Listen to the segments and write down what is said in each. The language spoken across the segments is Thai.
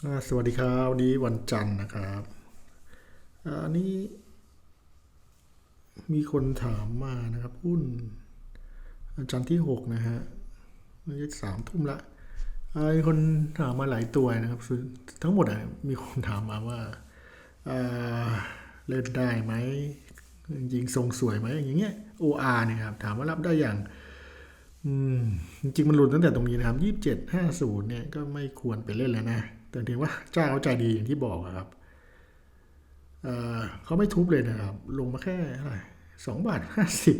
สวัสดีครับวันนี้วันจันทร์นะครับอันนี้ มีคนถามมานะครับหุ้นวันจันทร์ที่หกนะฮะนี่สามทุ่มละอ่ามีคนถามมาหลายตัวนะครับทั้งหมดอะมีคนถามมาว่าเล่นได้ไหมยิงทรงสวยไหมอย่างเงี้ย OR เนี่ยครับถามว่ารับได้อย่างจริงๆมันหลุดตั้งแต่ตรงนี้นะครับยี่สิบเจ็ดห้าศูนย์เนี่ยก็ไม่ควรไปเล่นแล้วนะ แต่ถึงว่าเจ้าเขาใจดีอย่างที่บอกครับเเขาไม่ทุบเลยนะครับ ลงมาแค่เท่าไรสองบาทห้าสิบ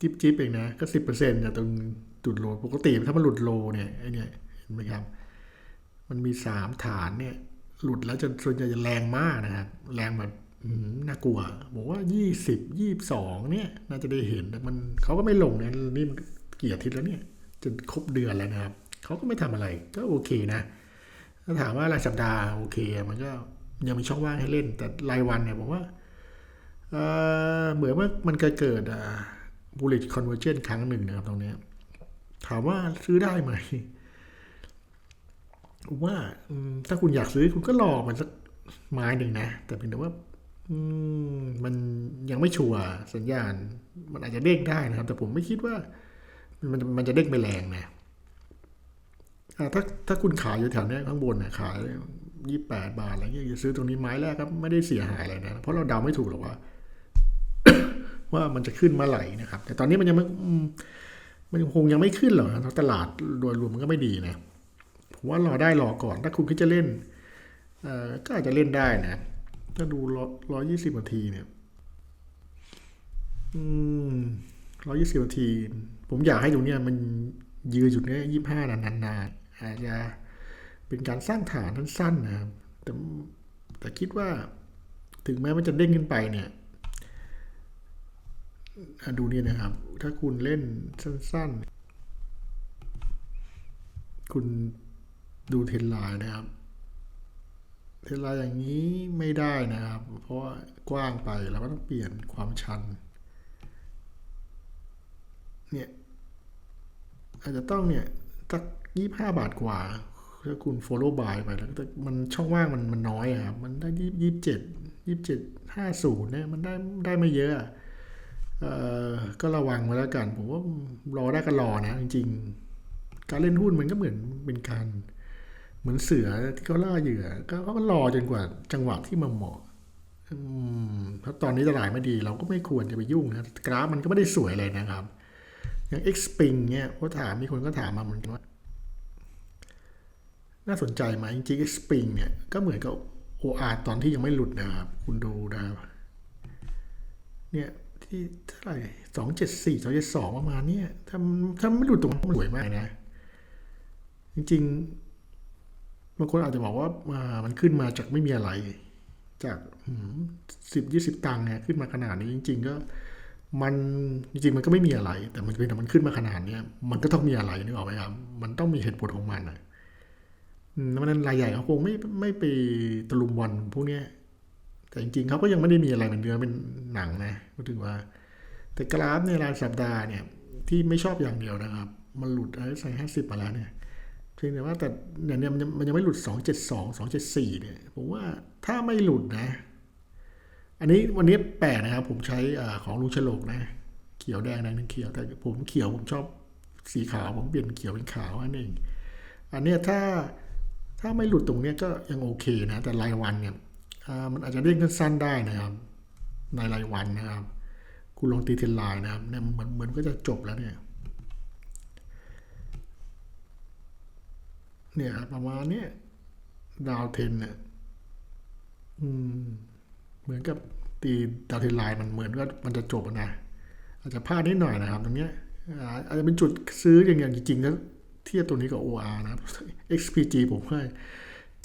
จิบจิบเองนะ ก็สิบเปอร์เซ็นต์จากตรงจุดโลปกติถ้ามันหลุดโลเนี่ยไอเนี่ยเห็นไหมครับ มันมีสามฐานเนี่ย หลุดแล้วจะส่วนใหญ่จะแรงมากนะครับ แรงแบบน่ากลัวบอกว่ายี่สิบยี่สองเนี่ย น่าจะได้เห็นแต่มันเขาก็ไม่ลงนะนี่มันเกี่ยอาทิตย์แล้วเนี่ยจนครบเดือนแล้วนะครับเขาก็ไม่ทำอะไรก็โอเคนะ ถ้าถามว่ารายสัปดาห์โอเค มันก็ยังมีช่องว่างให้เล่น แต่รายวันเนี่ยผมว่าเออเหมือนว่ามันเคยเกิดอ่า bullet conversion ครั้งหนึ่งนะครับตรงนี้ถามว่าซื้อได้ไหมผมว่าถ้าคุณอยากซื้อคุณก็รอมันสักไม้หนึ่งนะ แต่เพียงแต่ว่ามมันยังไม่ชัวร์สัญญาณ มันอาจจะเด้งได้นะครับ แต่ผมไม่คิดว่า มันมันจะเด้งไปแรงนะ ถ้าถ้าคุณขายอยู่แถวเนี้ยข้างบนเนี่ยขายยี่แปดบาทอะไรเงี้ยจะซื้อตรงนี้ไม้แรกก็ไม่ได้เสียหายอะไรนะ เพราะเราเดาไม่ถูกหรอกว่า ว่ามันจะขึ้นมาไหร่นะครับ แต่ตอนนี้มันยังไม่มันคงยังไม่ขึ้นหรอกนะตลาดโดยรวมมันก็ไม่ดีนะผมว่ารอได้รอก่อน ถ้าคุณคิดจะเล่นก็อาจจะเล่นได้นะถ้าดูร้อยยี่สิบนาทีเนี่ยร้อยยี่สิบนาที ผมอยากให้ตรงเนี้ยมันยืนอยู่เนี้ยยี่ห้านานๆ อาจจะเป็นการสร้างฐานสั้นๆนะครับแต่แต่คิดว่าถึงแม้มันจะเด้งขึ้นไปเนี่ยดูนี่นะครับ ถ้าคุณเล่นสั้นๆ คุณดูเทรนไลน์นะครับ เทรนไลน์อย่างนี้ไม่ได้นะครับ เพราะว่ากว้างไปเราก็ต้องเปลี่ยนความชัน เนี่ย อาจจะต้องเนี่ยสัก ยี่ห้าบาทกว่าถ้าคุณ follow by ไปแล้วแต่มันช่องว่างมันมันน้อยครับ มันได้ยี่ยี่เจ็ดยี่เจ็ดห้าศูนย์เนี่ยมันได้ได้ไม่เยอะอะเอ่อก็ระวังไว้แล้วกัน ผมว่ารอได้ก็รอนะ จริง ๆ การเล่นหุ้นมันก็เหมือนเป็นการเหมือนเสือที่เขาล่าเหยื่อ ก็เขาก็รอจนกว่าจังหวะที่มันเหมาะอืมเพราะตอนนี้ตลาดไม่ดี เราก็ไม่ควรจะไปยุ่งนะกราฟมันก็ไม่ได้สวยเลยนะครับ อย่าง X Spring เนี่ยเขาถามมีคนก็ถามมาเหมือนกันว่า น่าสนใจไหมจริงๆ X Spring เนี่ยก็เหมือนกับ OR ตอนที่ยังไม่หลุดนะครับ คุณดูนะครับเนี่ยที่เท่าไหร่สองเจ็ดสี่สองเจ็ดสองประมาณเนี้ยถ้าถ้าไม่หลุดตรงนั้มันสวยมากนะ จริงๆบางคนอาจจะบอกว่าอ่ามันขึ้นมาจากไม่มีอะไร จากสิบยี่สิบตังค์เนี่ยขึ้นมาขนาดนี้จริง ๆ ก็มันจริงๆมันก็ไม่มีอะไร แต่มันเป็นแต่มันขึ้นมาขนาดเนี้ยมันก็ต้องมีอะไรนึกออกไหมครับมันต้องมีเหตุผลของมันอะ อืมแล้วมันรายใหญ่เขาคงไม่ไม่ไปตะลุมบอลพวกเนี้ย แต่จริงๆเขาก็ยังไม่ได้มีอะไรเป็นเนื้อเป็นหนังนะก็ถือว่า แต่กราฟในรายสัปดาห์เนี่ย ที่ไม่ชอบอย่างเดียวนะครับ มันหลุดไอ้ไซห้าสิบมาแล้วเนี่ยเพียงแต่ว่าแต่เนี่ยเนี่ยมันยังมันยังไม่หลุดสองเจ็ดสองสองเจ็ดสี่เนี่ยผมว่าถ้าไม่หลุดนะ อันนี้วันนี้แปลกนะครับ ผมใช้อาของลุงฉลกนะ เขียวแดงแดงเขียว แต่ผมเขียวผมชอบสีขาวผมเปลี่ยนเขียวเป็นขาวนั่นเองอันเนี้ยถ้า ถ้าไม่หลุดตรงนี้ก็ยังโอเคนะ แต่รายวันเนี่ยมันอาจจะเด้งสั้นๆได้นะครับ ในรายวันนะครับคุณลองตีเทรนไลน์นะครับเนี่ยเหมือนเหมือนก็จะจบแล้วเนี่ยเนี่ยประมาณนี้ดาวเทนเนี่ยอืมเหมือนกับตีดาวเทนไลน์มันเหมือนก็มันจะจบนะอาจจะพลาดนิดหน่อยนะครับ ตรงเนี้ยอาจจะเป็นจุดซื้ออย่างอย่างจริงๆแล้ว เทียบตัวนี้กับ OR นะครับ XPG ผมว่า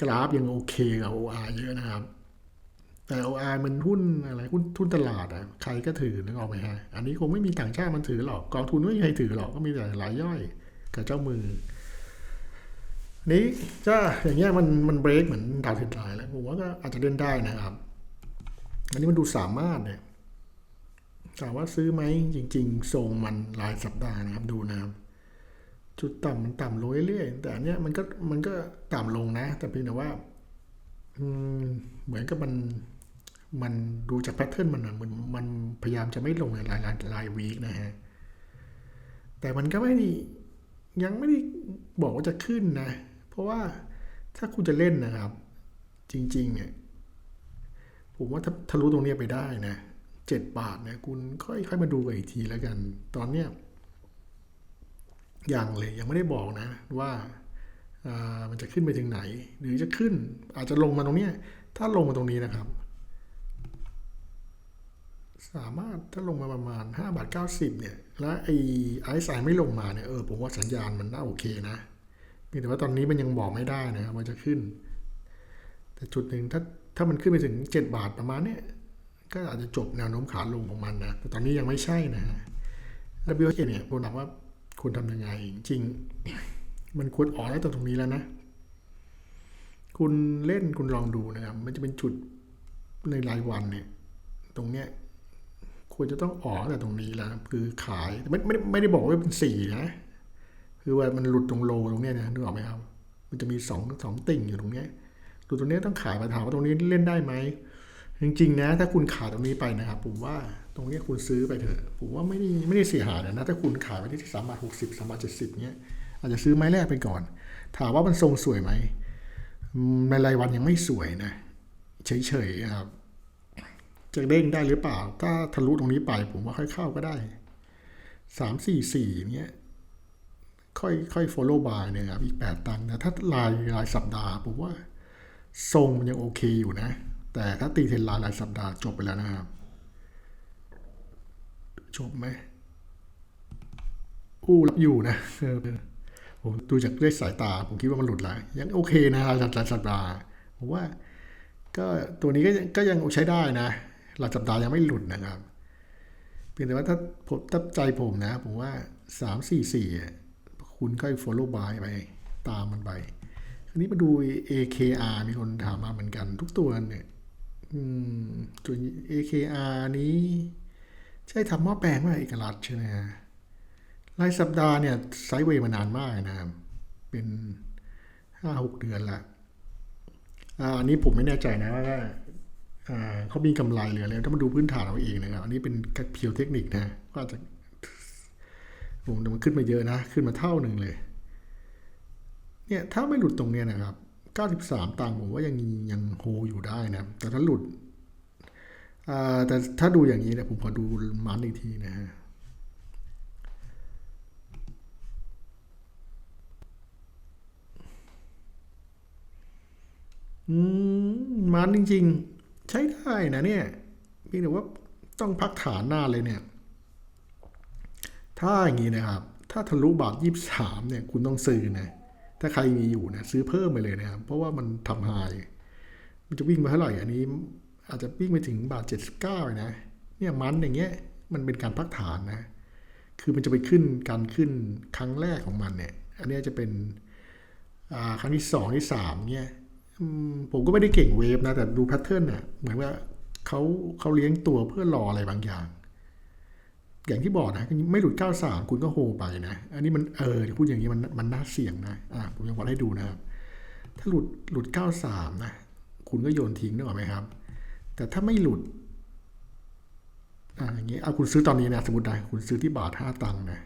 กราฟยังโอเคกับ OR เยอะนะครับ แต่ OR มันหุ้นอะไรหุ้นทุนตลาดอะใครก็ถือนึกออกไหมฮะอันนี้คงไม่มีต่างชาติมันถือหรอกกองทุนไม่มีใครถือหรอกก็มีแต่รายย่อยกับเจ้ามือนี้ถ้าอย่างเงี้ยมันมันเบรกเหมือนดาวเทนไลน์แล้วผมว่าก็อาจจะเล่นได้นะครับ อันนี้มันดูสามารถเนี่ยถามว่าซื้อไหมจริง ๆ ทรงมันรายสัปดาห์นะครับดูนะครับ จุดต่ำมันต่ำลงเรื่อยๆแต่อันเนี้ยมันก็มันก็ต่ำลงนะ แต่เพียงแต่ว่าอืมเหมือนกับมันมันดูจากแพทเทิร์นมันมันมันพยายามจะไม่ลงในรายรายรายวีคนะฮะ แต่มันก็ไม่ได้ยังไม่ได้บอกว่าจะขึ้นนะ เพราะว่าถ้าคุณจะเล่นนะครับ จริงๆเนี่ยผมว่าถ้าทะลุตรงนี้ไปได้นะเจ็ดบาทเนี่ยคุณค่อยค่อยมาดูกันอีกทีแล้วกัน ตอนเนี้ย ยังเลยยังไม่ได้บอกนะว่ามันจะขึ้นไปถึงไหน หรือจะขึ้นอาจจะลงมาตรงนี้ถ้าลงมาตรงนี้นะครับ สามารถถ้าลงมาประมาณ5บาท90เนี่ยแล้วไอ้ไอซ์ไซไม่ลงมาเนี่ยเออผมว่าสัญญาณมันน่าโอเคนะเพียงแต่ว่าตอนนี้มันยังบอกไม่ได้นะครับว่าจะขึ้น แต่จุดหนึ่งถ้าถ้ามันขึ้นไปถึง 7 บาทประมาณเนี้ยก็อาจจะจบแนวโน้มขาลงของมันนะแต่ตอนนี้ยังไม่ใช่นะฮะ WHA เนี่ยผมถามว่า ควรทำยังไงจริง มันควรออกได้ตรงนี้แล้วนะ คุณเล่นคุณลองดูนะครับ มันจะเป็นจุดในรายวันเนี่ย ตรงเนี้ยควรจะต้องออกแต่ตรงนี้แล้วคือขายไม่ไม่ไม่ได้บอกว่าเป็นสี่นะ คือว่ามันหลุดตรงโลตรงเนี้ยนะนึกออกไหมครับ มันจะมีสองสองติ่งอยู่ตรงเนี้ยหลุดตรงเนี้ยต้องขายมาถามว่าตรงนี้เล่นได้ไหมจริง ๆ นะ ถ้าคุณขายตรงนี้ไปนะครับ ผมว่า ตรงนี้คุณซื้อไปเถอะ ผมว่าไม่ได้ไม่ได้เสียหายนะ ถ้าคุณขายไปที่สามบาทหกสิบสามบาทเจ็ดสิบเนี้ย อาจจะซื้อไม้แรกไปก่อน ถามว่ามันทรงสวยไหมอืมในรายวันยังไม่สวยนะ เฉยๆครับ จะเด้งได้หรือเปล่า ถ้าทะลุตรงนี้ไป ผมว่าค่อยเข้าก็ได้สามสี่สี่เนี้ย ค่อยค่อย follow by เนี่ยครับ อีกแปดตังค์แต่ถ้ารายรายสัปดาห์ ผมว่าทรงมันยังโอเคอยู่นะ แต่ถ้าตีเทรนไลน์รายสัปดาห์จบไปแล้วนะครับ จบไหมอู้รับอยู่นะผมดูจากด้วยสายตา ผมคิดว่ามันหลุดล้วยังโอเคนะรายรายสัปดาห์ผมว่า ก็ตัวนี้ก็ยังก็ยังใช้ได้นะหลักสัปดาห์ยังไม่หลุดนะครับเพียงแต่ว่าถ้าผมตั้ใจผมนะ ผมว่าสามสี่สี่คุณก็ follow by ไปตามมันไปคราวนี้มาดู AKR มีคนถามมาเหมือนกัน ทุกตัวเนี่ยอืมตัว AKR นี้ ใช่ทำหม้อแปลงว่าเอกลักษณ์ใช่ไหมฮะรายสัปดาห์เนี่ยไซเวย์มานานมากนะครับ เป็นห้าหกเดือนละอันนี้ผมไม่แน่ใจนะว่าเขามีกำไรหรืออะไรถ้ามาดูพื้นฐานเอาเองนะครับ อันนี้เป็นเพียวเทคนิคนะ ก็อาจจะผมมันขึ้นมาเยอะนะ ขึ้นมาเท่าหนึ่งเลย เนี่ยถ้าไม่หลุดตรงเนี้ยนะครับ 93 ตังค์ผมว่ายังยังโฮอยู่ได้นะ แต่ถ้าหลุด แต่ถ้าดูอย่างนี้เนี่ยผมขอดูมันอีกทีนะฮะมันจริง ๆ ใช้ได้นะเนี่ยเพียงแต่ว่าต้องพักฐานหน้าเลยเนี่ย ถ้าอย่างนี้นะครับ ถ้าทะลุบาทยี่สามเนี่ย คุณต้องซื้อนะ ถ้าใครมีอยู่นะซื้อเพิ่มไปเลยนะครับ เพราะว่ามันทำไฮมันจะวิ่งมาเท่าไหร่อันนี้ อาจจะวิ่งไปถึงบาทเจ็ดสิบเก้านะเนี่ยมันอย่างเงี้ยมันเป็นการพักฐานนะ คือมันจะไปขึ้นการขึ้นครั้งแรกของมันเนี่ย อันเนี้ยจะเป็นอ่าครั้งที่สองที่สามเนี่ยผมก็ไม่ได้เก่งเวฟนะ แต่ดูแพทเทิร์นน่ะเหมือนว่าเขาเขาเลี้ยงตัวเพื่อรออะไรบางอย่าง อย่างที่บอกนะ ไม่หลุด 93 คุณก็โฮไปนะ อันนี้มันเออพูดอย่างนี้มันมันน่าเสี่ยงนะอะผมยังวัดให้ดูนะครับ ถ้าหลุดหลุด 93 นะ คุณก็โยนทิ้งนึกออกไหมครับ แต่ถ้าไม่หลุดอ่าอย่างนี้เอาคุณซื้อตอนนี้นะสมมตินะคุณซื้อที่บาท5ตังค์นะ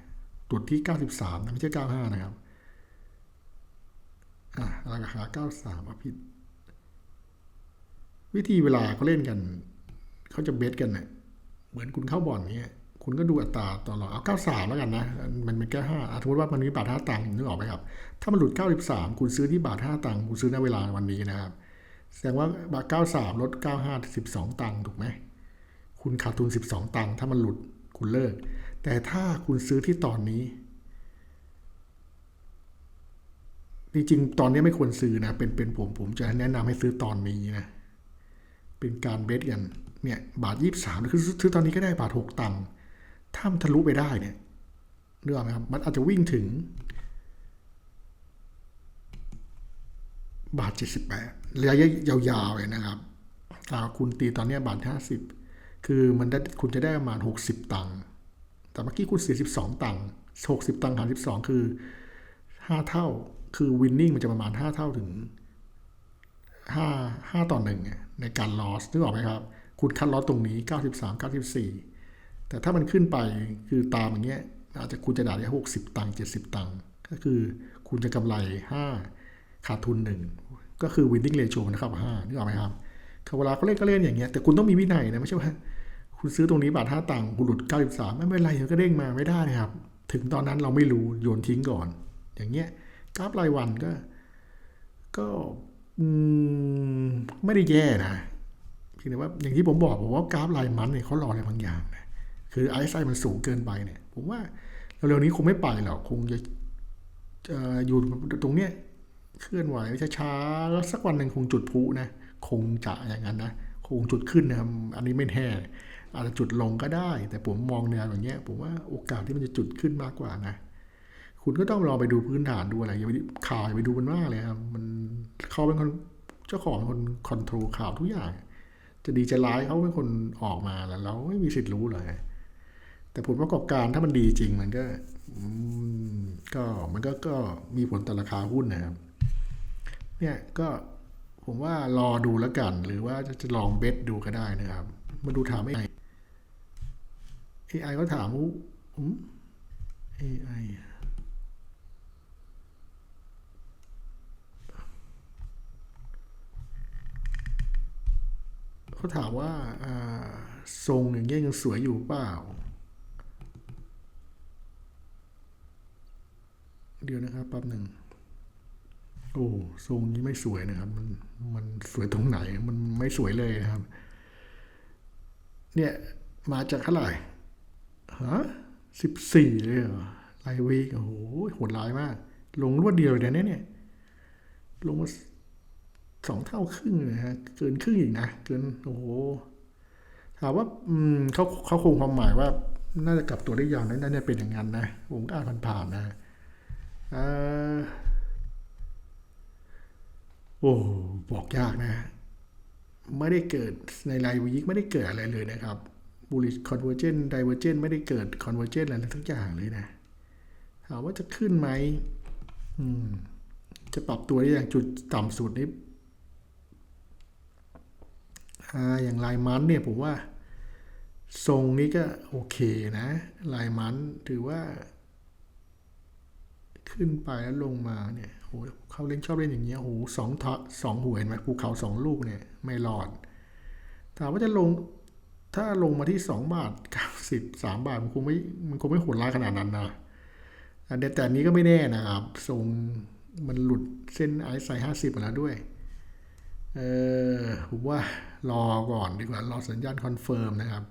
หลุดที่93นะไม่ใช่95นะครับอะราคา93อะผิด วิธีเวลาเขาเล่นกัน เขาจะเบสกันเนะ่ยเหมือนคุณเข้าบ่อนเนี้ยคุณก็ดูอัตราตลอนหลังเอา93แล้วกันนะ มันเป็นแค่5อะสมมติว่ามันมีบาท5ตังค์นึกออกไหมครับ ถ้ามันหลุด93คุณซื้อที่บาท5ตังค์คุณซื้อในเวลาวันนี้นะครับ แสดงว่าบาท93ลด95 12ตังค์ถูกไหม คุณขาดทุน12ตังค์ถ้ามันหลุดคุณเลิก แต่ถ้าคุณซื้อที่ตอนนี้ จริงๆ ตอนนี้ไม่ควรซื้อนะ เป็นเป็นผมผมจะแนะนำให้ซื้อตอนนี้นะ เป็นการเบสกันเนี่ยบาทยี่สามคือซื้อตอนนี้ก็ได้บาทหกตังค์ถ้ามันทะลุไปได้เนี่ยเรื่องไหมครับ มันอาจจะวิ่งถึง บาทเจ็ดสิบแปดระยะยาวๆเลยนะครับอ่าคุณตีตอนนี้บาทห้าสิบคือมันได้คุณจะได้ประมาณหกสิบตังค์ แต่เมื่อกี้คุณเสียสิบสองตังค์หกสิบตังค์หารสิบสองคือห้าเท่า คือวินนิ่งมันจะประมาณห้าเท่าถึงห้าห้าต่อหนึ่งในการลอสนึกออกไหมครับ คุณคัดลอสตรงนี้เก้าสิบสามเก้าสิบสี่แต่ถ้ามันขึ้นไปคือตามอย่างเงี้ยอาจจะคุณจะได้หกสิบตังค์เจ็ดสิบตังค์ ก็คือคุณจะกำไรห้า ขาดทุนหนึ่งก็คือ winning ratio มันนะครับห้านึกออกไหมครับเขาเวลาเขาเล่นก็เล่นอย่างเงี้ยแต่คุณต้องมีวินัยนะไม่ใช่ว่าคุณซื้อตรงนี้บาทห้าตังค์คุณหลุดเก้าสิบสามไม่เป็นไรเดี๋ยวก็เด้งมาไม่ได้นะครับ ถึงตอนนั้นเราไม่รู้โยนทิ้งก่อน อย่างเงี้ยกราฟรายวันก็ ก็อืมไม่ได้แย่นะเพียงแต่ว่าอย่างที่ผมบอกผมว่ากราฟรายมันเนี่ยเขารออะไรบางอย่างนะคือไอซ์ไซมันสูงเกินไปเนี่ย ผมว่าเร็วๆนี้คงไม่ไปหรอกคงจะจะอยู่ตรงเนี้ย เคลื่อนไหวช้าๆแล้วสักวันหนึ่งคงจุดพุนะ คงจะอย่างนั้นนะ คงจุดขึ้นนะครับ อันนี้ไม่แน่อาจจะจุดลงก็ได้ แต่ผมมองแนวอย่างเงี้ย ผมว่าโอกาสที่มันจะจุดขึ้นมากกว่านะ คุณก็ต้องรอไปดูพื้นฐานดูอะไรอย่าไปข่าวอย่าไปดูมันมากเลยครับ มันเขาเป็นคนเจ้าของคนคอนโทรลข่าวทุกอย่าง จะดีจะร้ายเขาเป็นคนออกมาแล้วเราไม่มีสิทธิ์รู้เลย แต่ผลประกอบการถ้ามันดีจริงมันก็ก็มันก็ก็มีผลต่อราคาหุ้นนะครับ เนี่ยก็ผมว่ารอดูแล้วกัน หรือว่าจะจะลองเบสดูก็ได้นะครับ มาดูถามไอ้ AI ก็ถามว่าอืม AI เขาถามว่าอ่าทรงอย่างเงี้ยยังสวยอยู่เปล่า เดี๋ยวนะครับแป๊บหนึ่ง โอ้ทรงนี้ไม่สวยนะครับ มันมันสวยตรงไหน มันไม่สวยเลยนะครับ เนี่ยมาจากเท่าไหร่ฮะสิบสี่เลยเหรอไลวีโอ้โหโหดร้ายมาก ลงรวดเดียวเลยนะเนี่ย ลงมาสองเท่าครึ่งเลยฮะ เกินครึ่งอีกนะ เกิน โอ้โห ถามว่า อืมเขาเขาคงความหมายว่า น่าจะกลับตัวได้ยาวนะน่าจะเป็นอย่างนั้นนะ ผมก็อ่านผ่านๆนะอ่อ โอ้บอกยากนะ ไม่ได้เกิดในไลน์วีคไม่ได้เกิดอะไรเลยนะครับ bullish convergence divergence ไม่ได้เกิด convergence อะไรทั้งอย่างเลยนะถามว่าจะขึ้นไหมอืมจะปรับตัวได้อย่างจุดต่ำสุดนี้อ่าอย่างลายมันเนี่ยผมว่า ทรงนี้ก็โอเคนะ ลายมันถือว่า ขึ้นไปแล้วลงมาเนี่ย โหเขาเล่นชอบเล่นอย่างเงี้ยโหสองทอสองหัวเห็นไหมภูเขาสองลูกเนี่ยไม่รอด ถามว่าจะลงถ้าลงมาที่สองบาทเก้าสิบสามบาทมันคงไม่มันคงไม่โหดร้ายขนาดนั้นนะแต่อันนี้ก็ไม่แน่นะครับทรงมันหลุดเส้นไอซ์ไซห้าสิบมาแล้วด้วย เออผมว่ารอก่อนดีกว่ารอสัญญาณคอนเฟิร์มนะครับ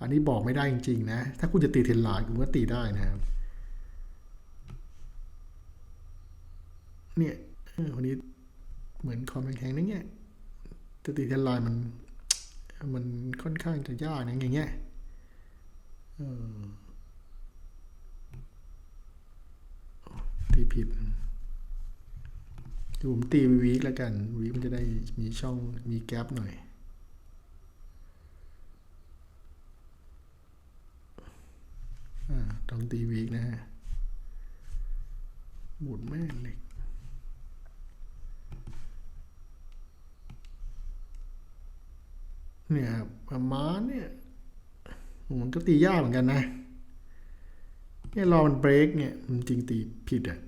อันนี้บอกไม่ได้จริง ๆ นะ ถ้าคุณจะตีเทนไลน์คุณก็ตีได้นะครับ เนี่ยวันนี้เหมือนคอมแข็งๆนั่นเนี่ยจะตีเทนไลน์มัน มันค่อนข้างจะยากนะอย่างเงี้ยเออตีผิดดี๋ยวผมตีวีคแล้วกัน วีคมันจะได้มีช่องมีแกลบหน่อยอ่าต้องตีวีคนะฮะ หมุนแม่เหล็ก เนี่ยครับประมาณเนี่ยมันก็ตียากเหมือนกันนะเนี่ยรอมันเบรกเนี่ยมันจริงตีผิดอะ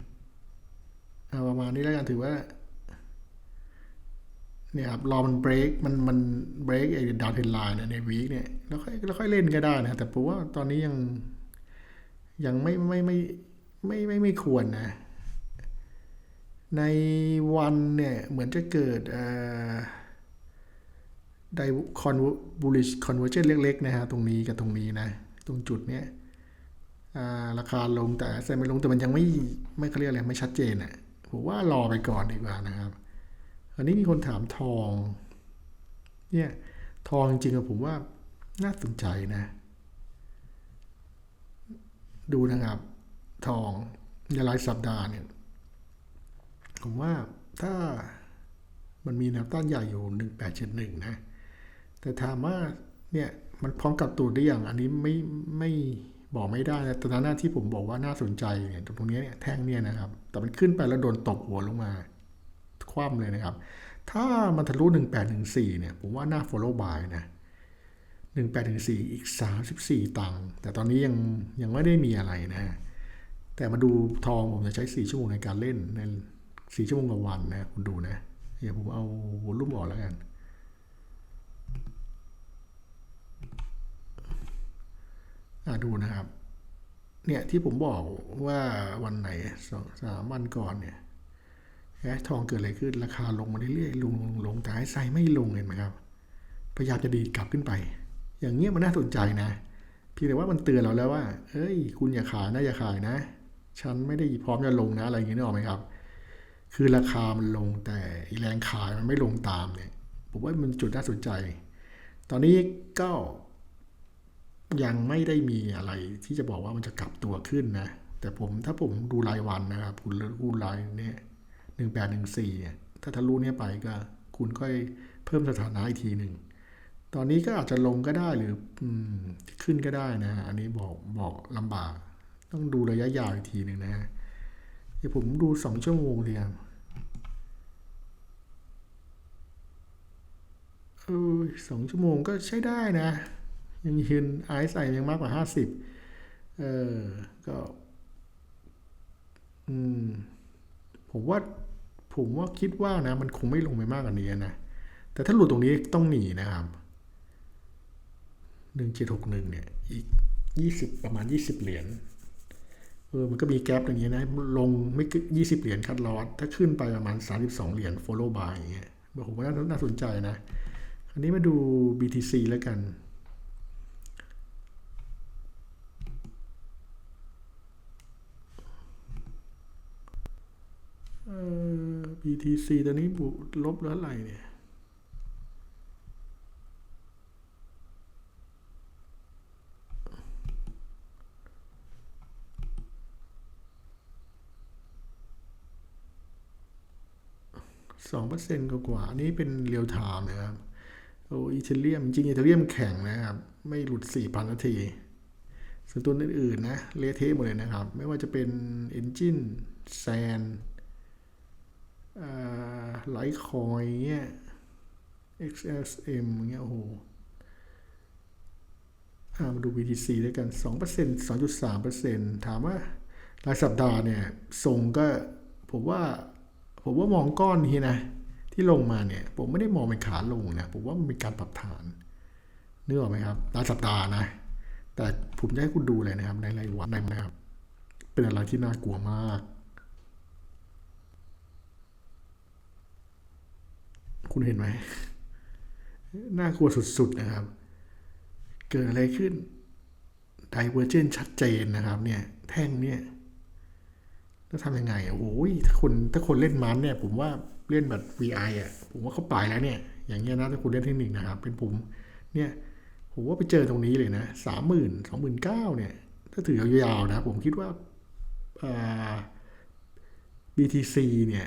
เอาประมาณนี้แล้วกันถือว่าเนี่ยครับรอมันเบรกมันมันเบรกไอ้ดาวเทนไลน์ในวีคเนี่ยแล้วค่อยแล้วค่อยเล่นก็ได้นะแต่ผมว่าตอนนี้ยังยังไม่ไม่ไม่ไม่ไม่ไม่ควรนะ ในวันเนี่ยเหมือนจะเกิดเอ่อ ไดคอนบูลิชคอนเวอร์เจนเล็กๆนะฮะตรงนี้กับตรงนี้นะ ตรงจุดเนี้ยราคาลงแต่แซมไม่ลงแต่มันยังไม่ไม่เขาเรียกอะไรไม่ชัดเจนอะผมว่ารอไปก่อนดีกว่านะครับอันนี้มีคนถามทอง เนี่ยทองจริงๆอะผมว่าน่าสนใจนะ ดูนะครับ ทองในรายสัปดาห์เนี่ย ผมว่าถ้ามันมีแนวต้านใหญ่อยู่หนึ่งแปดเจ็ดหนึ่งนะ แต่ถามว่าเนี่ยมันพร้อมกับตัวได้อย่างอันนี้ไม่ไม่บอกไม่ได้นะแต่ตอนหน้าที่ผมบอกว่าน่าสนใจเนี่ยตรงนี้เนี่ยแท่งเนี่ยนะครับ แต่มันขึ้นไปแล้วโดนตบหัวลงมา คว่ำเลยนะครับ ถ้ามันทะลุ 1814เนี่ย ผมว่าน่า follow by นะ1814 อีก 34 ตังค์แต่ตอนนี้ยังยังไม่ได้มีอะไรนะ แต่มาดูทองผมจะใช้ 4 ชั่วโมงในการเล่นใน 4 ชั่วโมงต่อวันนะ คุณดูนะ เดี๋ยวผมเอาวอลุ่มออกแล้วกัน อะ ดูนะครับ เนี่ยที่ผมบอกว่าวันไหนสองสามวันก่อนเนี่ยแอทองเกิดอะไรขึ้น ราคาลงมาเรื่อยๆลงลงลงแต่ไอ้ไซไม่ลงเห็นไหมครับ พยายามจะดีดกลับขึ้นไป อย่างเงี้ยมันน่าสนใจนะเพียงแต่ว่ามันเตือนเราแล้วว่าเฮ้ย คุณอย่าขายนะอย่าขายนะ ฉันไม่ได้พร้อมจะลงนะอะไรอย่างเงี้ยนึกออกไหมครับ คือราคามันลงแต่แรงขายมันไม่ลงตามเนี่ย ผมว่ามันจุดน่าสนใจ ตอนนี้ก็ ยังไม่ได้มีอะไรที่จะบอกว่ามันจะกลับตัวขึ้นนะ แต่ผมถ้าผมดูรายวันนะครับ คุณดูรายเนี่ยหนึ่งแปดหนึ่งสี่ถ้าทะลุเนี่ยไปก็คุณค่อยเพิ่มสถานะอีกทีหนึ่ง ตอนนี้ก็อาจจะลงก็ได้หรืออขึ้นก็ได้นะ อันนี้บอกบอกลำบาก ต้องดูระยะยาวอีกทีหนึ่งนะเดี๋ยวผมดูสองชั่วโมงเลยครับเออสองชั่วโมงก็ใช้ได้นะ ยังยืนไอซ์ไอยังมากกว่าห้าสิบเออ ก็ อืม ผมว่า ผมว่าคิดว่านะ มันคงไม่ลงไปมากกว่านี้นะ แต่ถ้าหลุดตรงนี้ต้องหนีนะครับหนึ่งเจ็ดหกหนึ่งเนี่ย อีกยี่สิบประมาณยี่สิบเหรียญ เออ มันก็มีแกลบอย่างเงี้ยนะ ลงไม่กินยี่สิบเหรียญคัดลอสถ้าขึ้นไปประมาณสามสิบสองเหรียญ follow by อย่างเงี้ยผมว่าน่าสนใจนะ อันนี้มาดู BTC แล้วกัน เอ่อ BTC ตอนนี้บุลบแล้วอะไรเนี่ยสองเปอร์เซ็นต์กว่าๆอันนี้เป็นเรียลไทม์นะครับ โอ้อีเทเรียม จริงอีเทเรียมแข็งนะครับ ไม่หลุด4,000นนาที ส่วนตัวอื่นๆนะ เละเทะหมดเลยนะครับ ไม่ว่าจะเป็น Engine Sand ไลท์คอยเงี้ย XSM เงี้ยโอ้โหมาดู BTC ด้วยกัน 2% 2.3%ถามว่ารายสัปดาห์เนี่ยส่งก็ผมว่าผมว่ามองก้อนนี้นะ ที่ลงมาเนี่ย ผมไม่ได้มองเป็นขาลงนะ ผมว่ามันเป็นการปรับฐานนึกออกไหมครับรายสัปดาห์นะ แต่ผมจะให้คุณดูเลยนะครับในรายวันนะครับ เป็นอะไรที่น่ากลัวมาก คุณเห็นไหมน่ากลัวสุด ๆ นะครับ เกิดอะไรขึ้นไดเวอร์เจนชัดเจนนะครับ เนี่ย แท่งเนี่ยแล้วทำยังไงอะโอ้ยถ้าคนถ้าคนเล่นมันเนี่ย ผมว่าเล่นแบบ VI อะ ผมว่าเขาไปแล้วเนี่ย อย่างเงี้ยนะถ้าคุณเล่นเทคนิคนะครับ เป็นผมเนี่ย ผมว่าไปเจอตรงนี้เลยนะสามหมื่นสองหมื่นเก้าเนี่ย ถ้าถือยาวๆนะ ผมคิดว่า BTC เนี่ย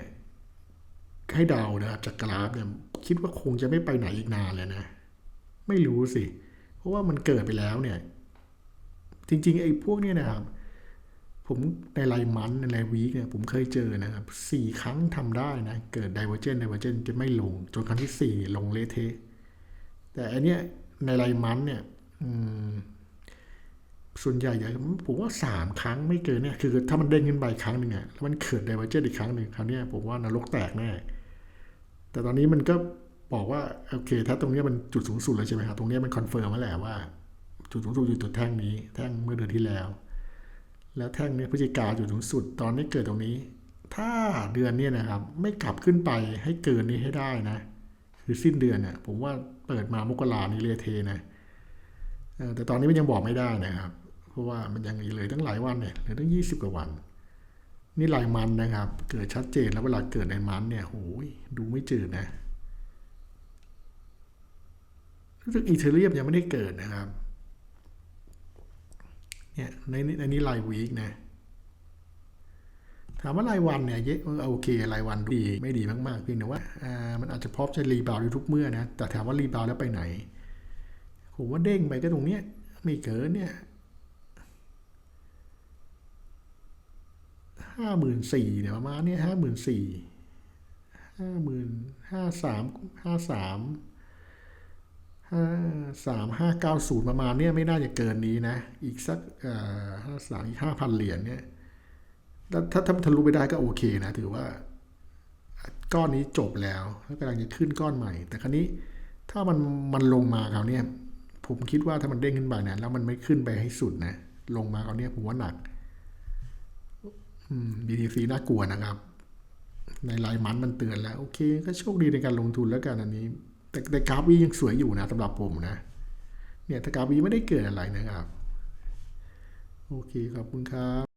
ให้เดานะครับจากกราฟเนี่ยคิดว่าคงจะไม่ไปไหนอีกนานเลยนะ ไม่รู้สิ เพราะว่ามันเกิดไปแล้วเนี่ย จริง ๆ ไอ้พวกเนี้ยนะครับ ผมในรายมันในรายวีคเนี่ยผมเคยเจอนะครับสี่ครั้งทำได้นะ เกิด divergent divergent จะไม่ลง จนครั้งที่สี่ลงเลเทแต่อันเนี้ยในรายมันเนี่ยส่วนใหญ่ผมว่าสามครั้งไม่เกินเนี่ย คือถ้ามันเด้งขึ้นไปครั้งหนึ่งอะแล้วมันเกิด divergent อีกครั้งหนึ่งครั้งเนี้ยผมว่านรกแตกแน่ แต่ตอนนี้มันก็บอกว่าโอเค ถ้าตรงนี้มันจุดสูงสุดเลยใช่ไหมครับตรงนี้มันคอนเฟิร์มมาแล้วว่า จุดสูงสุดอยู่จุดแท่งนี้ แท่งเมื่อเดือนที่แล้ว แล้วแท่งนี้พฤศจิกาจุดสูงสุด ตอนนี้เกิดตรงนี้ ถ้าเดือนนี้นะครับ ไม่กลับขึ้นไปให้เกินนี้ให้ได้นะคือสิ้นเดือนเนี่ยผมว่าเปิดมามกรานี่เรียเทนะแต่ตอนนี้มันยังบอกไม่ได้นะครับ เพราะว่ามันยังอีเลยตั้งหลายวันเนี่ยเหลือตั้งยี่สิบกว่าวัน นี่ลายมันนะครับ เกิดชัดเจนแล้วเวลาเกิดในมันเนี่ยโอ้ยดูไม่จืดนะรู้สึกอีเทเรียมยังไม่ได้เกิดนะครับ เนี่ยในในนี้รายวีคนะ ถามว่ารายวันเนี่ยเยอะโอเครายวันดีไม่ดีมากๆเพียงแต่ว่าอ่ามันอาจจะพร้อมจะรีบาวด์ทุกเมื่อนะ แต่ถามว่ารีบาวด์แล้วไปไหน ผมว่าเด้งไปก็ตรงเนี้ยไม่เกินเนี่ย ห้าหมื่นสี่เนี่ยประมาณนี้ห้าหมื่นสี่ห้าหมื่นห้าสามห้าสามห้าสามห้าเก้าศูนย์ประมาณนี้ไม่น่าจะเกินนี้นะ อีกสักห้าสามอีกห้าพันเหรียญเนี่ยถ้าถ้าทะลุไปได้ก็โอเคนะ ถือว่า ก้อนนี้จบแล้วแล้วกำลังจะขึ้นก้อนใหม่ แต่ครั้นี้ถ้ามันมันลงมาคราวเนี้ยผมคิดว่าถ้ามันเด้งขึ้นไปเนี่ยแล้วมันไม่ขึ้นไปให้สุดนะ ลงมาคราวเนี้ยผมว่าหนัก BTC น่ากลัวนะครับ ในรายมันมันเตือนแล้ว โอเค ก็โชคดีในการลงทุนแล้วกันอันนี้ แต่แต่กราฟวียังสวยอยู่นะสำหรับผมนะ เนี่ยถ้ากราฟวีไม่ได้เกิดอะไรนะครับ โอเคขอบคุณครับ